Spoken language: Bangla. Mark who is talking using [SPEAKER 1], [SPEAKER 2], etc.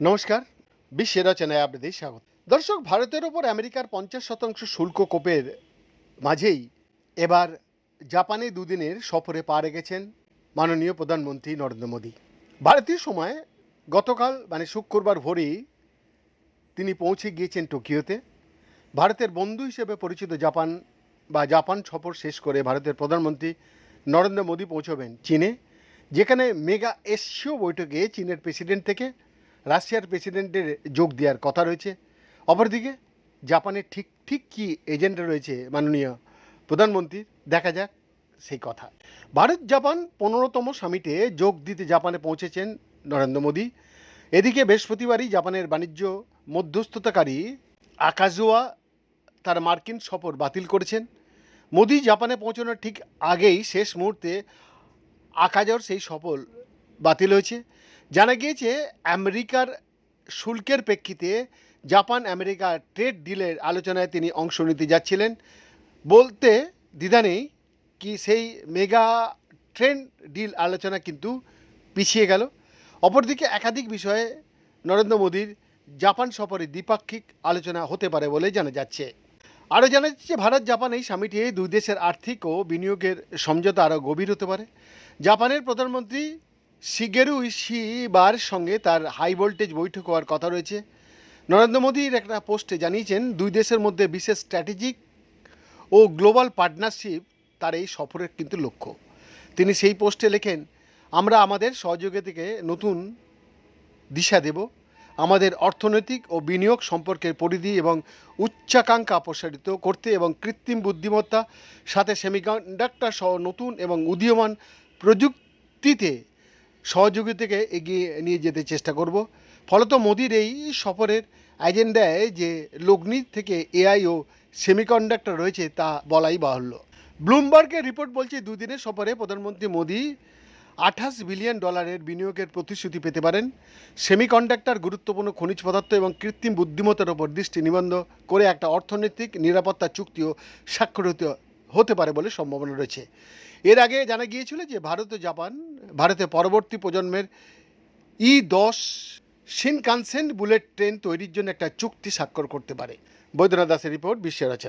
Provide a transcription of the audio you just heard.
[SPEAKER 1] নমস্কার, বিশ্বের রচনায় আপনাদের স্বাগত। দর্শক, ভারতের ওপর আমেরিকার পঞ্চাশ শতাংশ শুল্ক কোপের মাঝেই এবার জাপানে দুদিনের সফরে পা রেখেছেন মাননীয় প্রধানমন্ত্রী নরেন্দ্র মোদী। ভারতীয় সময় গতকাল মানে শুক্রবার ভোরেই তিনি পৌঁছে গিয়েছেন টোকিওতে। ভারতের বন্ধু হিসেবে পরিচিত জাপান বা জাপান সফর শেষ করে ভারতের প্রধানমন্ত্রী নরেন্দ্র মোদী পৌঁছবেন চীনে, যেখানে মেগা এশীয় বৈঠকে চীনের প্রেসিডেন্ট থেকে রাশিয়ার প্রেসিডেন্টের যোগ দেওয়ার কথা রয়েছে। অপরদিকে, জাপানের ঠিক ঠিক কী এজেন্ডা রয়েছে মাননীয় প্রধানমন্ত্রীর, দেখা যাক সেই কথা। ভারত, জাপান পনেরোতম সামিটে যোগ দিতে জাপানে পৌঁছেছেন নরেন্দ্র মোদী। এদিকে বৃহস্পতিবারই জাপানের বাণিজ্য মধ্যস্থতাকারী আকাজোয়া তার মার্কিন সফর বাতিল করেছেন। মোদী জাপানে পৌঁছানোর ঠিক আগেই শেষ মুহূর্তে আকাজর সেই সফল বাতিল হয়েছে। জানা গিয়েছে, আমেরিকার শুল্কের প্রেক্ষিতে জাপান আমেরিকা ট্রেড ডিলের আলোচনায় তিনি অংশ নিতে যাচ্ছিলেন। বলতে দ্বিধা নেই কি সেই মেগা ট্রেন ডিল আলোচনা কিন্তু পিছিয়ে গেল। অপরদিকে একাধিক বিষয়ে নরেন্দ্র মোদীর জাপান সফরে দ্বিপাক্ষিক আলোচনা হতে পারে বলে জানা যাচ্ছে। আরও জানা যাচ্ছে ভারত, জাপান এই সামিটে দুই দেশের আর্থিক ও বিনিয়োগের সমঝোতা আরও গভীর হতে পারে। জাপানের প্রধানমন্ত্রী শিগেরু ইশিবার সঙ্গে তার হাই ভোল্টেজ বৈঠক হওয়ার কথা রয়েছে। নরেন্দ্র মোদীর একটা পোস্টে জানিয়েছেন, দুই দেশের মধ্যে বিশেষ স্ট্র্যাটেজিক ও গ্লোবাল পার্টনারশিপ তার এই সফরের কিন্তু লক্ষ্য। তিনি সেই পোস্টে লেখেন, আমরা আমাদের সহযোগিতাকে নতুন দিশা দেব। আমাদের অর্থনৈতিক ও বিনিয়োগ সম্পর্কের পরিধি এবং উচ্চাকাঙ্ক্ষা প্রসারিত করতে এবং কৃত্রিম বুদ্ধিমত্তা, সাথে সেমিকন্ডাক্টর সহ নতুন এবং উদীয়মান প্রযুক্তিতে সহযোগিতাকে এগিয়ে নিয়ে যেতে চেষ্টা করব। ফলত মোদির এই সফরের এজেন্ডায় যে লগ্নি থেকে এআই ও সেমিকন্ডাক্টর রয়েছে তা বলাই বাহুল্য। ব্লুমবার্গের রিপোর্ট বলছে, দুদিনের সফরে প্রধানমন্ত্রী মোদি আঠাশ বিলিয়ন ডলারের বিনিয়োগের প্রতিশ্রুতি পেতে পারেন। সেমিকন্ডাক্টর গুরুত্বপূর্ণ খনিজ পদার্থ এবং কৃত্রিম বুদ্ধিমত্তার ওপর দৃষ্টি নিবন্ধ করে একটা অর্থনৈতিক নিরাপত্তা চুক্তিও স্বাক্ষরিত হতে পারে বলে সম্ভাবনা রয়েছে। এর আগে জানা গিয়েছিল যে ভারত ও জাপান ভারতের পরবর্তী প্রজন্মের ই দশ শিনকানসেন বুলেট ট্রেন তৈরির জন্য একটা চুক্তি স্বাক্ষর করতে পারে। বৈদ্যনাথ দাসের রিপোর্ট বিশ্বের